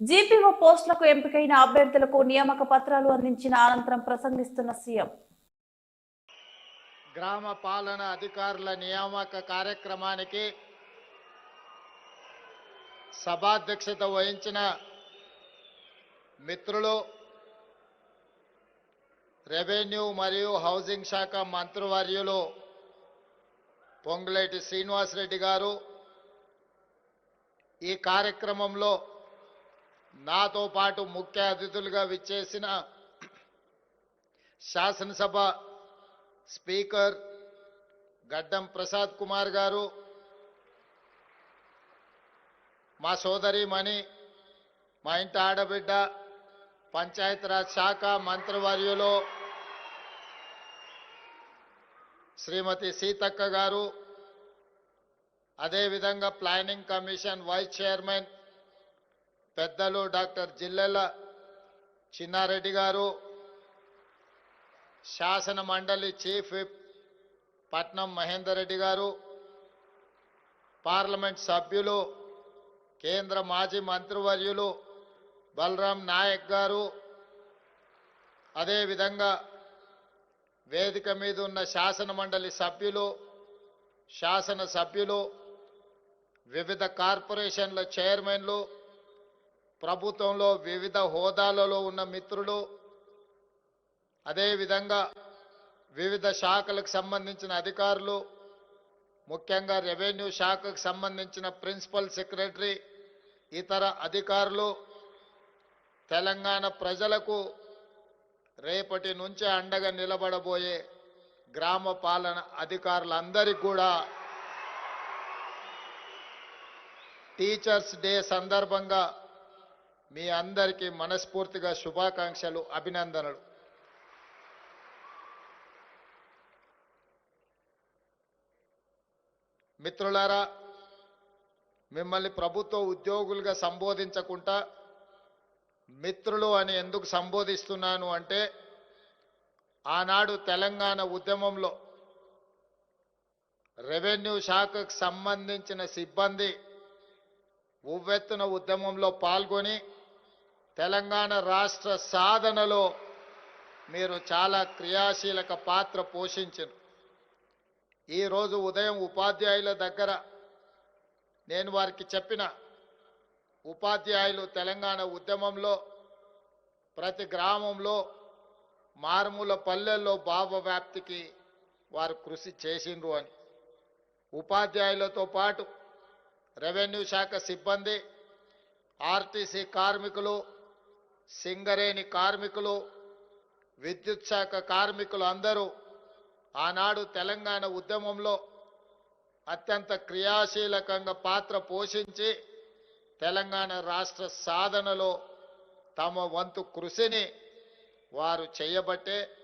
GPO పోస్టులకు ఎంపికైన అభ్యర్థులకు నియామక పత్రాలు అందించిన అనంతరం ప్రసంగిస్తున్న సీఎం. గ్రామ పాలన అధికారుల నియామక కార్యక్రమానికి సభాధ్యక్షత వహించిన మిత్రులు రెవెన్యూ మరియు హౌసింగ్ శాఖ మంత్రివర్యులు పొంగులేటి శ్రీనివాసరెడ్డి గారు ఈ కార్యక్రమంలో నాతో పాటు ముఖ్య అతిథులుగా విచ్చేసిన శాసనసభ స్పీకర్ గడ్డం ప్రసాద్ కుమార్ గారు మా సోదరి మణి మా ఇంటి ఆడబిడ్డ పంచాయతీరాజ్ శాఖ మంత్రివర్యులు శ్రీమతి సీతక్క గారు అదేవిధంగా ప్లానింగ్ కమిషన్ వైస్ చైర్మన్ పెద్దలు డాక్టర్ జిల్లెల చిన్నారెడ్డి గారు శాసన మండలి చీఫ్ విప్ పట్నం మహేందర్ రెడ్డి గారు పార్లమెంట్ సభ్యులు కేంద్ర మాజీ మంత్రివర్యులు బలరాం నాయక్ గారు అదేవిధంగా వేదిక మీద ఉన్న శాసన మండలి సభ్యులు శాసన సభ్యులు వివిధ కార్పొరేషన్ల చైర్మన్లు ప్రభుత్వంలో వివిధ హోదాలలో ఉన్న మిత్రులు అదేవిధంగా వివిధ శాఖలకు సంబంధించిన అధికారులు ముఖ్యంగా రెవెన్యూ శాఖకు సంబంధించిన ప్రిన్సిపల్ సెక్రటరీ ఇతర అధికారులు తెలంగాణ ప్రజలకు రేపటి నుంచి అండగా నిలబడబోయే గ్రామ పాలన అధికారులందరికీ కూడా టీచర్స్ డే సందర్భంగా మీ అందరికీ మనస్ఫూర్తిగా శుభాకాంక్షలు అభినందనలు. మిత్రులారా మిమ్మల్ని ప్రభుత్వ ఉద్యోగులుగా సంబోధించకుండా మిత్రులు అని ఎందుకు సంబోధిస్తున్నాను అంటే ఆనాడు తెలంగాణ ఉద్యమంలో రెవెన్యూ శాఖకు సంబంధించిన సిబ్బంది ఉవ్వెత్తున ఉద్యమంలో పాల్గొని తెలంగాణ రాష్ట్ర సాధనలో మీరు చాలా క్రియాశీలక పాత్ర పోషించను ఈరోజు ఉదయం ఉపాధ్యాయుల దగ్గర నేను వారికి చెప్పిన ఉపాధ్యాయులు తెలంగాణ ఉద్యమంలో ప్రతి గ్రామంలో మారుమూల పల్లెల్లో భావ వ్యాప్తికి వారు కృషి చేసిండ్రు అని. ఉపాధ్యాయులతో పాటు రెవెన్యూ శాఖ సిబ్బంది ఆర్టీసీ కార్మికులు సింగరేణి కార్మికులు విద్యుత్ శాఖ కార్మికులు అందరూ ఆనాడు తెలంగాణ ఉద్యమంలో అత్యంత క్రియాశీలకంగా పాత్ర పోషించి తెలంగాణ రాష్ట్ర సాధనలో తమ వంతు కృషిని వారు చేయబట్టే